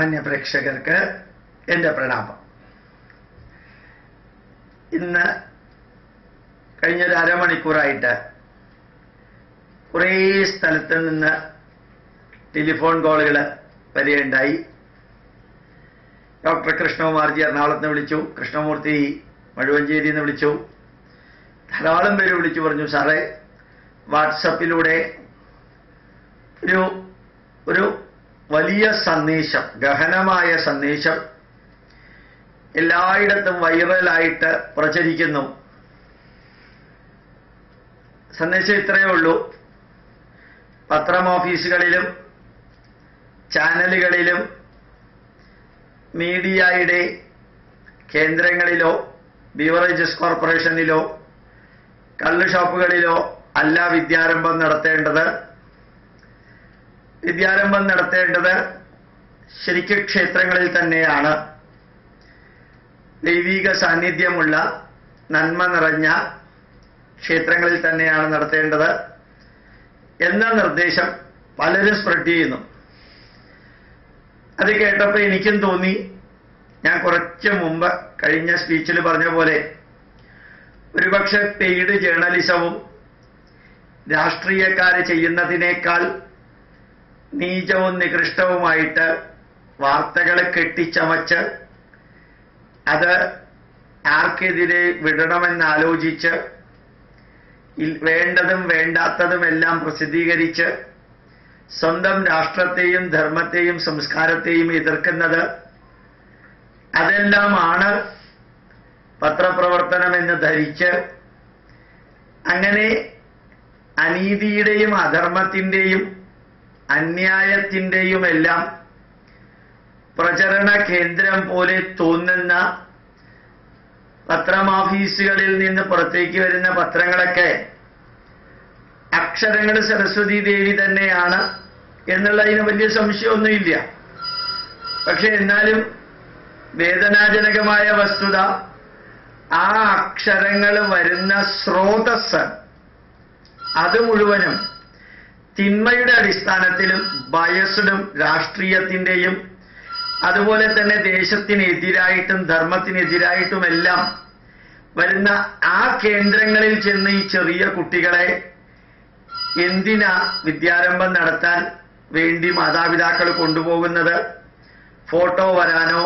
മാന്യ പ്രേക്ഷകർക്ക് എന്റെ പ്രണാമം. ഇന്ന് കഴിഞ്ഞൊരു അരമണിക്കൂറായിട്ട് കുറേ സ്ഥലത്ത് നിന്ന് ടെലിഫോൺ കോളുകൾ വരികയുണ്ടായി. ഡോക്ടർ കൃഷ്ണകുമാർജി എറണാകുളത്ത് നിന്ന് വിളിച്ചു കൃഷ്ണമൂർത്തി മഴുവഞ്ചേരി നിന്ന് വിളിച്ചു ധാരാളം പേര് വിളിച്ചു പറഞ്ഞു സാറേ വാട്സപ്പിലൂടെ ഒരു ഒരു വലിയ സന്ദേശം ഗഹനമായ സന്ദേശം എല്ലായിടത്തും വൈറലായിട്ട് പ്രചരിക്കുന്നു. സന്ദേശം ഇത്രയേ ഉള്ളൂ. പത്രം ഓഫീസുകളിലും ചാനലുകളിലും മീഡിയയുടെ കേന്ദ്രങ്ങളിലോ ബീവറേജസ് കോർപ്പറേഷനിലോ കള്ള് ഷോപ്പുകളിലോ അല്ല വിദ്യാരംഭം നടത്തേണ്ടത് വിദ്യാരംഭം നടത്തേണ്ടത് ശരിക്കും ക്ഷേത്രങ്ങളിൽ തന്നെയാണ്. ദൈവീക സാന്നിധ്യമുള്ള നന്മ നിറഞ്ഞ ക്ഷേത്രങ്ങളിൽ തന്നെയാണ് നടത്തേണ്ടത് എന്ന നിർദ്ദേശം പലരും സ്പ്രെഡ് ചെയ്യുന്നു. അത് കേട്ടപ്പോൾ എനിക്കും തോന്നി. ഞാൻ കുറച്ച് മുമ്പ് കഴിഞ്ഞ സ്പീച്ചിൽ പറഞ്ഞ പോലെ ഒരുപക്ഷെ പെയ്ഡ് ജേർണലിസവും രാഷ്ട്രീയക്കാര് ചെയ്യുന്നതിനേക്കാൾ നീചവും നികൃഷ്ടവുമായിട്ട് വാർത്തകളെ കെട്ടിച്ചമച്ച് അത് ആർക്കെതിരെ വിടണമെന്നാലോചിച്ച് വേണ്ടതും വേണ്ടാത്തതും എല്ലാം പ്രസിദ്ധീകരിച്ച് സ്വന്തം രാഷ്ട്രത്തെയും ധർമ്മത്തെയും സംസ്കാരത്തെയും എതിർക്കുന്നത് അതെല്ലാമാണ് പത്രപ്രവർത്തനമെന്ന് ധരിച്ച് അങ്ങനെ അനീതിയുടെയും അധർമ്മത്തിന്റെയും അന്യായത്തിന്റെയും എല്ലാം പ്രചരണ കേന്ദ്രം പോലെ തോന്നുന്ന പത്രമാഫീസുകളിൽ നിന്ന് പുറത്തേക്ക് വരുന്ന പത്രങ്ങളൊക്കെ അക്ഷരങ്ങൾ സരസ്വതി ദേവി തന്നെയാണ് എന്നുള്ളതിന് വലിയ സംശയമൊന്നുമില്ല. പക്ഷെ എന്നാലും വേദനാജനകമായ വസ്തുത ആ അക്ഷരങ്ങൾ വരുന്ന സ്രോതസ് അത് മുഴുവനും തിന്മയുടെ അടിസ്ഥാനത്തിലും ബയസ്ഡും രാഷ്ട്രീയത്തിന്റെയും അതുപോലെ തന്നെ ദേശത്തിനെതിരായിട്ടും ധർമ്മത്തിനെതിരായിട്ടുമെല്ലാം വരുന്ന ആ കേന്ദ്രങ്ങളിൽ ചെന്ന് ഈ ചെറിയ കുട്ടികളെ എന്തിനാ വിദ്യാരംഭം നടത്താൻ വേണ്ടി മാതാപിതാക്കൾ കൊണ്ടുപോകുന്നത്? ഫോട്ടോ വരാനോ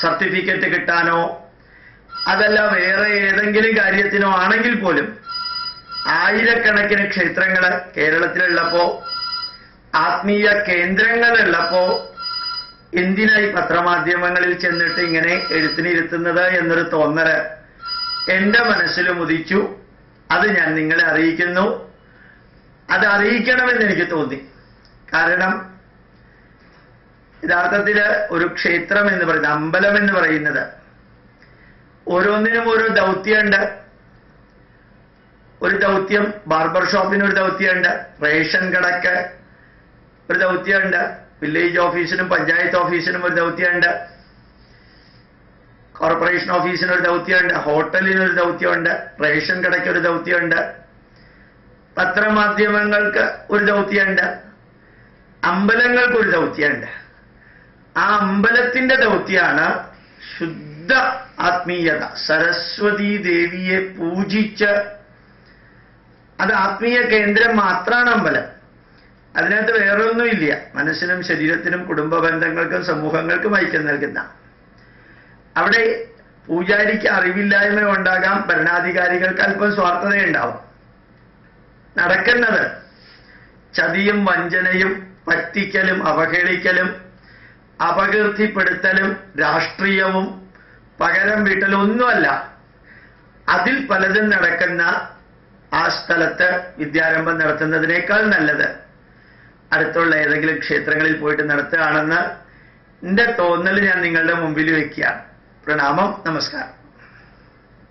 സർട്ടിഫിക്കറ്റ് കിട്ടാനോ അതല്ല വേറെ ഏതെങ്കിലും കാര്യത്തിനോ ആണെങ്കിൽ പോലും ആയിരക്കണക്കിന് ക്ഷേത്രങ്ങൾ കേരളത്തിലുള്ളപ്പോ ആത്മീയ കേന്ദ്രങ്ങളുള്ളപ്പോ എന്തിനായി പത്രമാധ്യമങ്ങളിൽ ചെന്നിട്ട് ഇങ്ങനെ എഴുത്തിനിരുത്തുന്നത് എന്നൊരു തോന്നൽ എന്റെ മനസ്സിൽ ഉദിച്ചു. അത് ഞാൻ നിങ്ങളെ അറിയിക്കുന്നു. അത് അറിയിക്കണമെന്ന് എനിക്ക് തോന്നി. കാരണം യഥാർത്ഥത്തിൽ ഒരു ക്ഷേത്രം എന്ന് പറയുന്നത് അമ്പലം എന്ന് പറയുന്നത് ഓരോന്നിനും ഓരോ ദൗത്യമുണ്ട് ഒരു ദൗത്യം ബാർബർ ഷോപ്പിന് ഒരു ദൗത്യമുണ്ട് റേഷൻ കടക്ക് ഒരു ദൗത്യമുണ്ട് വില്ലേജ് ഓഫീസിനും പഞ്ചായത്ത് ഓഫീസിനും ഒരു ദൗത്യമുണ്ട്. കോർപ്പറേഷൻ ഓഫീസിന് ഒരു ദൗത്യമുണ്ട് ഹോട്ടലിന് ഒരു ദൗത്യമുണ്ട് റേഷൻ കടയ്ക്ക് ഒരു ദൗത്യമുണ്ട്. പത്രമാധ്യമങ്ങൾക്ക് ഒരു ദൗത്യമുണ്ട് അമ്പലങ്ങൾക്ക് ഒരു ദൗത്യമുണ്ട്. ആ അമ്പലത്തിന്റെ ദൗത്യമാണ് ശുദ്ധ ആത്മീയത. സരസ്വതി ദേവിയെ പൂജിച്ച് അത് ആത്മീയ കേന്ദ്രം മാത്രമാണ് അമ്പലം. അതിനകത്ത് വേറെ ഒന്നുമില്ല മനസ്സിനും ശരീരത്തിനും കുടുംബ ബന്ധങ്ങൾക്കും സമൂഹങ്ങൾക്കും ഐക്യം നൽകുന്ന. അവിടെ പൂജാരിക്ക് അറിവില്ലായ്മ ഉണ്ടാകാം ഭരണാധികാരികൾക്ക് അല്പം സ്വാർത്ഥതയുണ്ടാവും. നടക്കുന്നത് ചതിയും വഞ്ചനയും പറ്റിക്കലും അവഹേളിക്കലും അപകീർത്തിപ്പെടുത്തലും രാഷ്ട്രീയവും പകരം വീട്ടലും ഒന്നുമല്ല. അതിൽ പലതും നടക്കുന്ന ആ സ്ഥലത്ത് വിദ്യാരംഭം നടത്തുന്നതിനേക്കാൾ നല്ലത്. അടുത്തുള്ള ഏതെങ്കിലും ക്ഷേത്രങ്ങളിൽ പോയിട്ട് നടത്തുകയാണെന്ന് എന്റെ തോന്നൽ ഞാൻ നിങ്ങളുടെ മുമ്പിൽ വെക്കുക പ്രണാമം നമസ്കാരം.